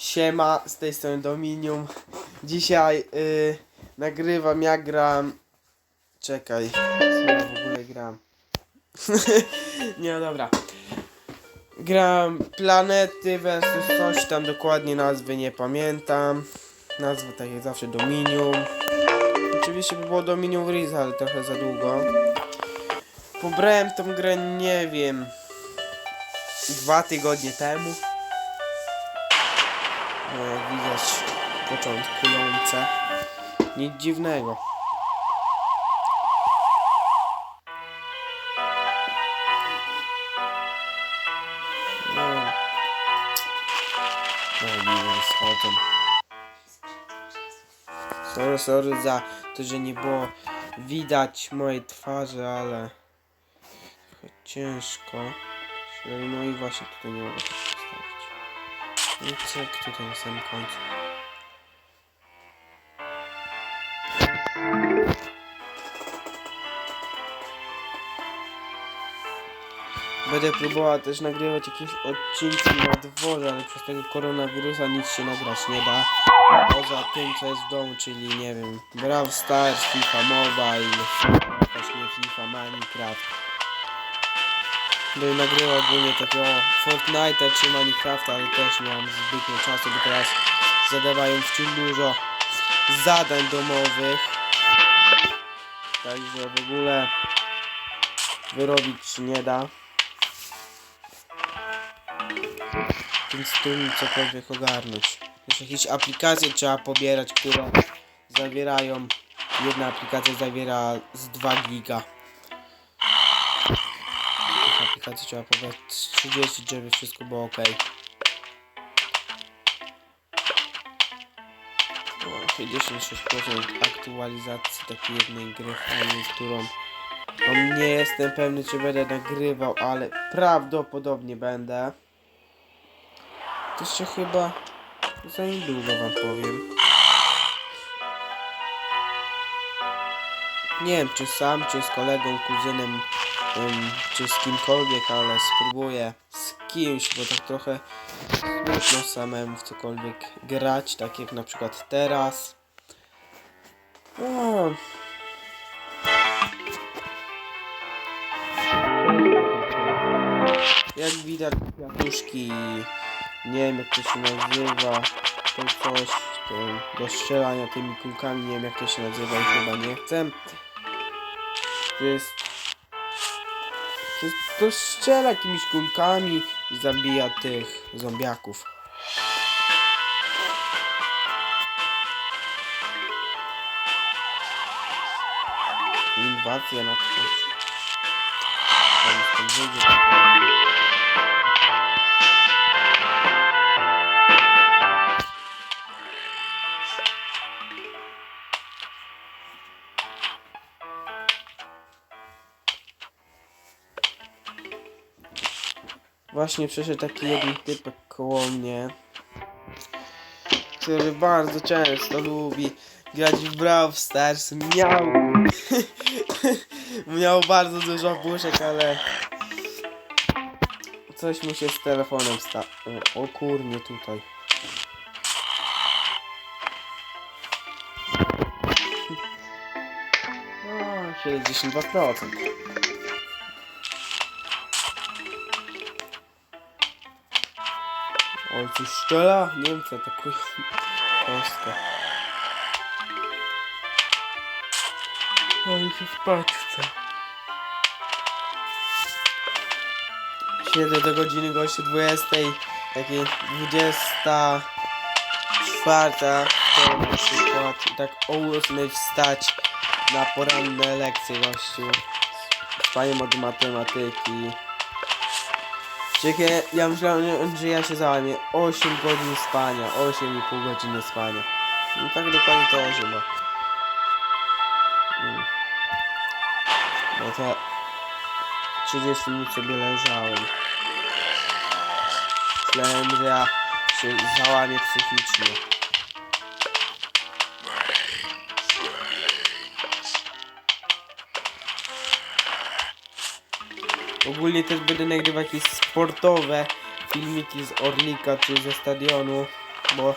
Siema, z tej strony Dominium. Dzisiaj y, nagrywam, ja gram. Czekaj, co ja w ogóle gram? Nie, no dobra. Gram Planety versus coś tam, dokładnie nazwy nie pamiętam. Nazwa tak jak zawsze Dominium. Oczywiście by było Dominium Freeze, ale trochę za długo. Pobrałem tą grę, nie wiem, dwa tygodnie temu. Jak widać początkujące. Nic dziwnego. No. No schodzą. Sorry, sorry za to, że nie było widać mojej twarzy, ale ciężko. No i właśnie tutaj nie mogę. I cyk tutaj na samym końcu. Będę próbowała też nagrywać jakieś odcinki na dworze, ale przez tego koronawirusa nic się nagrać nie da. Poza tym co jest w domu, czyli nie wiem, Brawl Stars, FIFA Mobile, właśnie FIFA, Minecraft. Będę nagrywał ogólnie takiego Fortnite'a czy Minecrafta, ale też nie mam zbytnio czasu, bo teraz zadawają wciąż dużo zadań domowych. Także w ogóle wyrobić nie da. Więc trudno cokolwiek ogarnąć. Już jakieś aplikacje trzeba pobierać, które zawierają. Jedna aplikacja zawiera z 2 giga. Aplikacji trzeba pobrać z 30, żeby wszystko było ok. O, 66% aktualizacji takiej jednej gry fajnej, którą no, nie jestem pewny czy będę nagrywał, ale prawdopodobnie będę. To się chyba za niedługo wam powiem. Nie wiem czy sam, czy z kolegą, kuzynem, em, czy z kimkolwiek, ale spróbuję z kimś, bo tak trochę smutno samemu w cokolwiek grać, tak jak na przykład teraz. O. Jak widać kwiatuszki, nie wiem jak to się nazywa, to coś, to do strzelania tymi kulkami, nie wiem jak to się nazywa i chyba nie chcę. To jest, to strzela jakimiś kulkami i zabija tych zombiaków. Inwazja nadchodzi. Tam Właśnie przeszedł taki jeden typek koło mnie, który bardzo często lubi grać w Brawl Stars. Miał, miał bardzo dużo puszek, ale coś mu się z telefonem stało. O kurnie tutaj. No, 72%. Oj, coś szczela? Niemcy atakują Polskę. Oj, się spać chcę. Siedzę do godziny gości 20, takiej 24, to na przykład i tak o 8 wstać na poranne lekcje gościu. Spanie od matematyki. Czekaj, ja myślałem, że ja się załamię 8 godzin spania, 8,5 godziny spania. No tak dokładnie to 8, bo... Mm. No to 30 minut sobie leżałem. Myślałem, że ja się załamię psychicznie. Ogólnie też będę nagrywać jakieś sportowe filmiki z Orlika czy ze stadionu. bo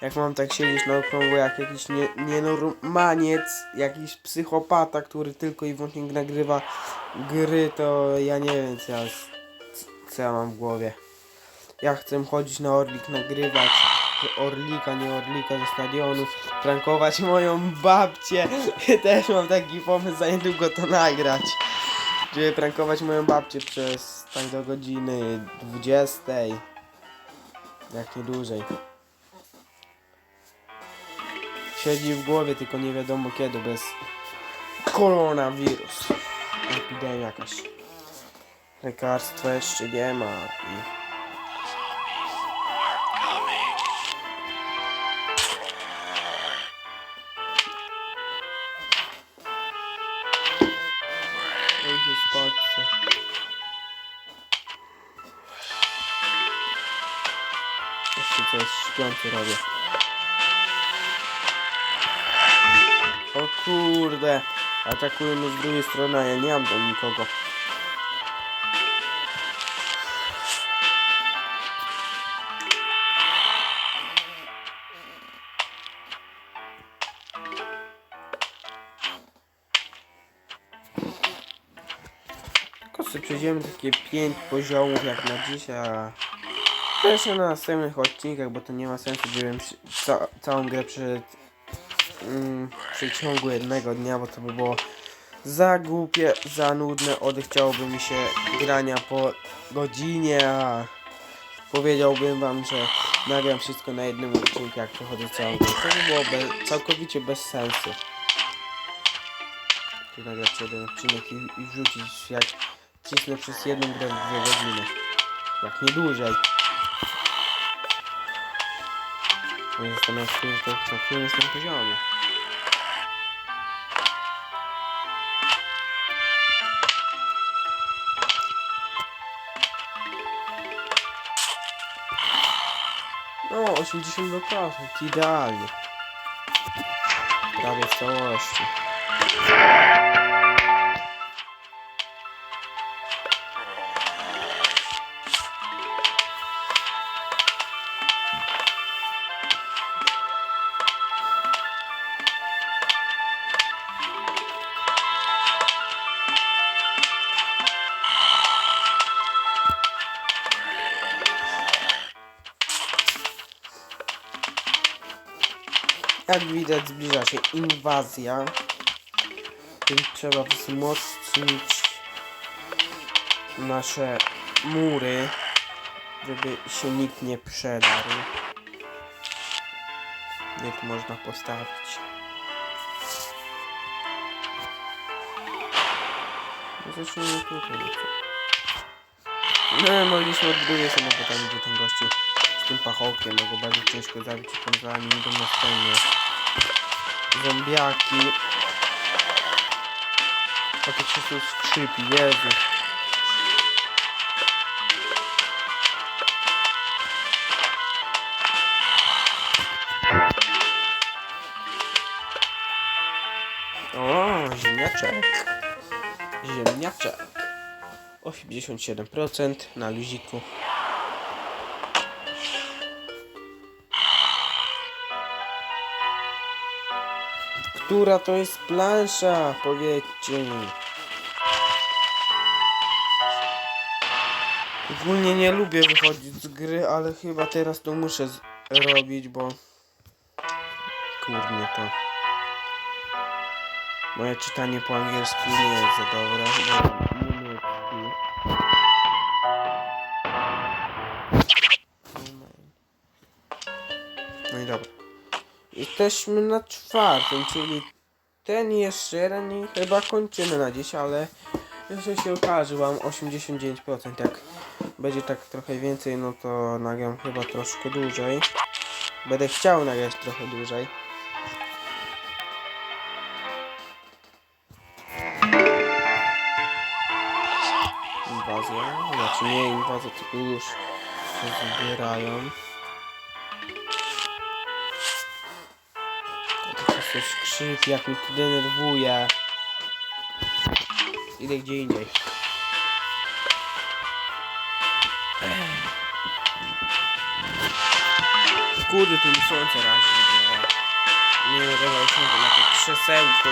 jak mam tak siedzieć na okrągło jak jakiś nie, nienormaniec, jakiś psychopata, który tylko i wyłącznie nagrywa gry, to ja nie wiem co ja, co ja mam w głowie. Ja chcę chodzić na Orlik, nagrywać Orlika, nie Orlika ze stadionu, prankować moją babcię. Też mam taki pomysł, za niedługo to nagrać. Żeby prankować moją babcię przez tak do godziny 20. Jak nie dłużej. Siedzi w głowie, tylko nie wiadomo kiedy, bez koronawirus. Epidemia jakaś. Lekarstwa jeszcze nie ma i Coś śpiący robię. O kurde, atakują mnie z drugiej strony, a ja nie mam tam nikogo. Tylko sobie przejdziemy takie 5 poziomów jak na dzisiaj, jeszcze na następnych odcinkach, bo to nie ma sensu, przy- ca całą grę przed mm, przeciągu jednego dnia, bo to by było za głupie, za nudne, odechciałoby mi się grania po godzinie, a powiedziałbym wam, że nagram wszystko na jednym odcinku, jak przechodzę całą grę. To by było be całkowicie bez sensu. Tu nagrać jeden odcinek i, i wrzucić jak cisnę przez jedną grę w dwie godziny. Jak nie dłużej. Nie zastanawiam się, to na którym jestem poziomie. No, 82%, idealnie. Prawie w całości. Jak widać zbliża się inwazja. Więc trzeba wzmocnić nasze mury, żeby się nikt nie przedarł. Nie tu można postawić. No Zacznijmy tutaj. no mogliśmy od drugiej strony, bo tam gdzie ten gościu z tym pachołkiem, go bardzo ciężko zabić tam za nim idą następne zombiaki. To się tu skrzypi, Jezu. O, ziemniaczek. Ziemniaczek. 87% na luziku. Która to jest plansza? Powiedzcie mi. Ogólnie nie lubię wychodzić z gry, ale chyba teraz to muszę z- robić, bo... Kurnie to... Moje czytanie po angielsku nie jest za dobre, Jesteśmy na czwartym, czyli ten jeszcze jeden i chyba kończymy na dziś, ale jeszcze się okaże, mam 89%. Jak będzie tak trochę więcej, no to nagram chyba troszkę dłużej. Będę chciał nagrać trochę dłużej. Inwazja, znaczy nie inwazja, tylko już się zbierają. Coś krzyk, jak mi to denerwuje. Idę gdzie indziej. kurde, tu mi słońce razi, bo... Nie już mówię, na to krzesełko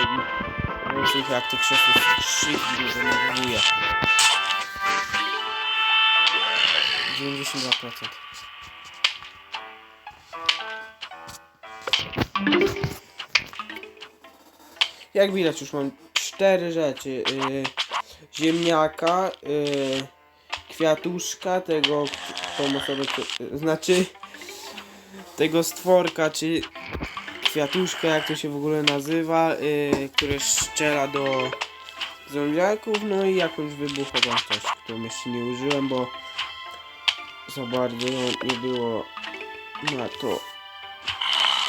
słuchaj, jak to krzesło skrzypi, że denerwuje. 92%. Jak widać już mam cztery rzeczy. Yy, ziemniaka, yy, kwiatuszka, tego tą osobę, kto- znaczy tego stworka, czy kwiatuszka, jak to się w ogóle nazywa, yy, które strzela do zombiaków, no i jakąś wybuchową też, którą jeszcze nie użyłem, bo za bardzo nie było na to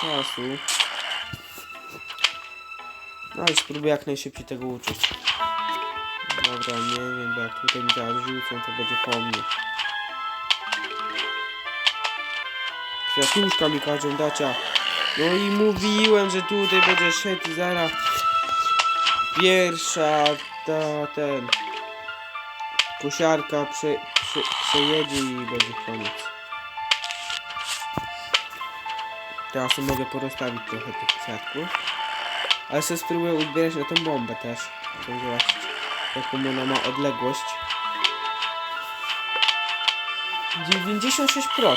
czasu. No ale spróbuję jak najszybciej tego uczyć. Dobra, nie wiem, bo jak tutaj mi teraz rzucą, to będzie po mnie. Kwiatuszka mi każą dacia. No i mówiłem, że tutaj będzie szedł zaraz pierwsza ta ten kosiarka prze, prze, przejedzie i będzie koniec. Teraz mogę porozstawić trochę tych kwiatków. Ale sobie spróbuję uzbierać na tą bombę też. Chcę zobaczyć jaką ona ma odległość. 96%.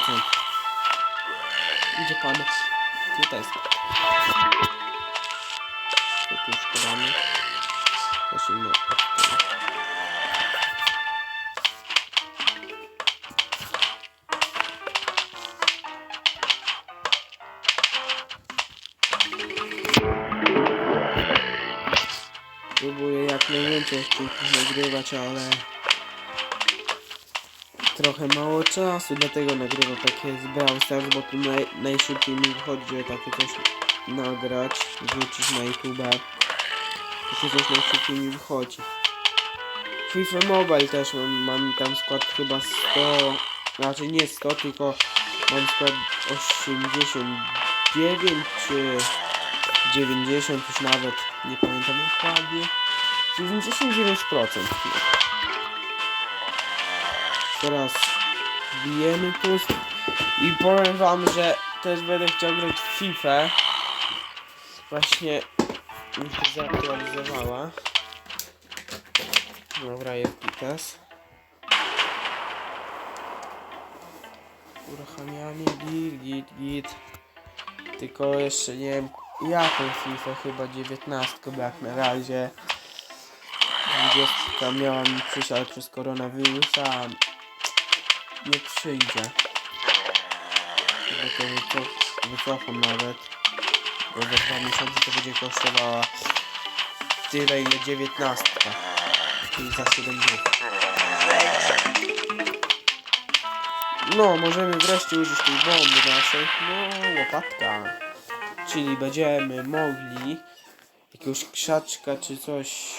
Gdzie pan? Tutaj jest. Tu. Zacznijmy od tego. Próbuję jak najwięcej nagrywać, ale trochę mało czasu, dlatego nagrywam takie z Brawl Stars, bo tu naj, najszybciej mi wychodzi, takie coś nagrać, wrzucić na YouTube. Takie coś najszybciej mi wychodzi. FIFA Mobile też mam, mam tam skład chyba 100, znaczy nie 100, tylko mam skład 89 czy 90 już nawet, nie pamiętam dokładnie. 99%. Teraz wbijemy pust i powiem wam, że też będę chciał grać w FIFA. Właśnie mi się zaktualizowała. Dobra, jest. Uruchamiamy git, git, git. Tylko jeszcze nie wiem jaką FIFA, chyba 19, bo jak na razie 20 miała mi przyjść, ale przez koronawirusa nie przyjdzie. Chyba to wycof wycofam nawet. Bo za dwa miesiące to będzie kosztowała tyle ile 19. Czyli za 7 dni. No, możemy wreszcie użyć tej bomby naszej. No, łopatka. Czyli będziemy mogli jakiegoś krzaczka czy coś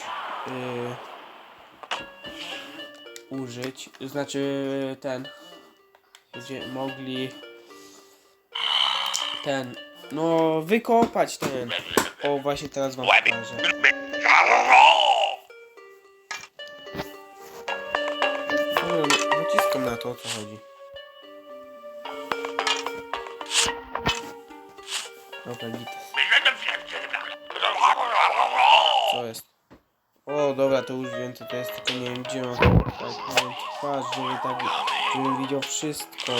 yy, użyć. Znaczy ten. Będziemy mogli ten. No, wykopać ten. O, właśnie teraz wam pokażę. Naciskam na to, o co chodzi. Dobra, git. Co jest? O, dobra, to już wiem, co to jest, tylko nie wiem, gdzie mam tak, wiem, twarz, żeby tak, żebym widział wszystko.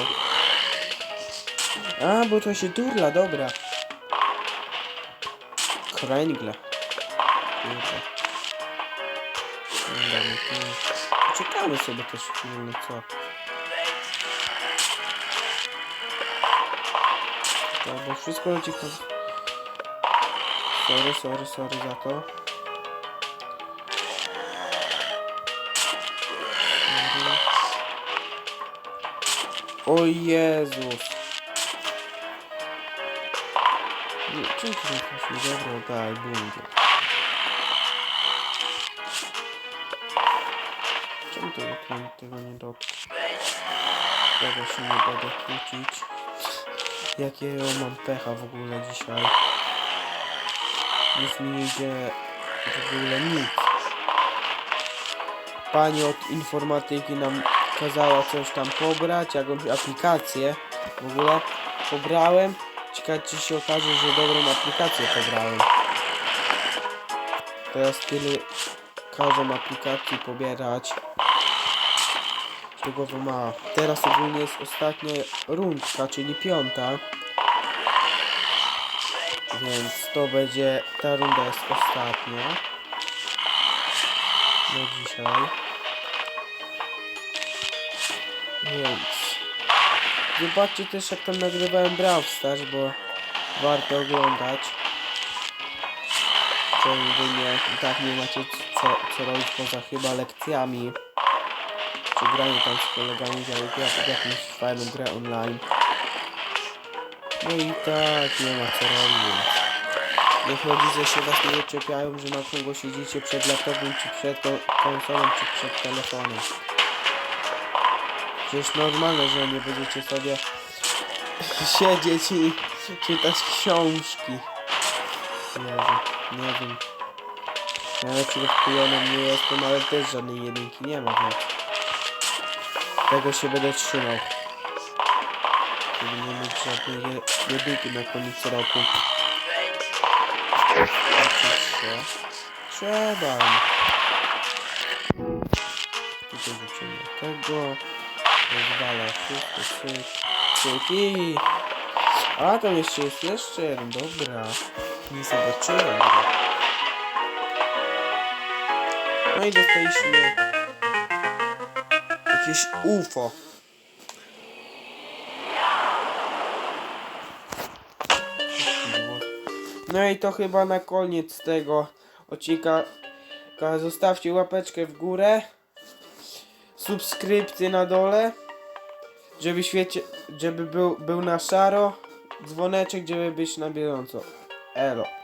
A, bo to się turla, dobra. Kręgle. Dobra, no. Czekamy sobie też no co? To, bo wszystko leci w to... Sorry, sorry, sorry za to. Sorry. O Jezus. Czym to jesteśmy? Dobra, daj, bungie. Czemu to ten, tego nie dotknę? Tego się nie będę kłócić. Jakiego mam pecha w ogóle dzisiaj. Nic mi nie idzie w ogóle nic. Pani od informatyki nam kazała coś tam pobrać, jakąś aplikację w ogóle. pobrałem. Ciekawe czy się okaże, że dobrą aplikację pobrałem. Teraz tyle każą aplikacji pobierać. Ma? Teraz ogólnie jest ostatnia rundka, czyli piąta. Więc to będzie, ta runda jest ostatnia. Na dzisiaj. Więc zobaczcie też jak tam nagrywałem Brawl Stars, bo warto oglądać. To jedynie i tak nie macie co, co robić poza chyba lekcjami. Czy granie tam z kolegami w, jak, w jakąś fajną grę online. No i tak nie ma co robić. Niech rodzice się was nie czepiają, że na kogo siedzicie przed laptopem, czy przed kon- konsolą, czy przed telefonem. Przecież normalne, że nie będziecie sobie siedzieć i czytać książki. Jezu, nie wiem. Najlepszym wkujonem nie jestem, ale też żadnej jedynki nie ma, więc tego się będę trzymał. Nie mieć żadnej je- jedynki na koniec roku. Uczyć się. Trzeba. Tutaj wrzucimy tego. Rozwala wszystko, cyk i... A, tam jeszcze jest jeszcze jeden, dobra. Nie zobaczyłem. No i dostaliśmy... Jakieś UFO. No i to chyba na koniec tego odcinka. Zostawcie łapeczkę w górę. Subskrypcję na dole. Żeby świecie, żeby był, był na szaro. Dzwoneczek, żeby być na bieżąco. Elo.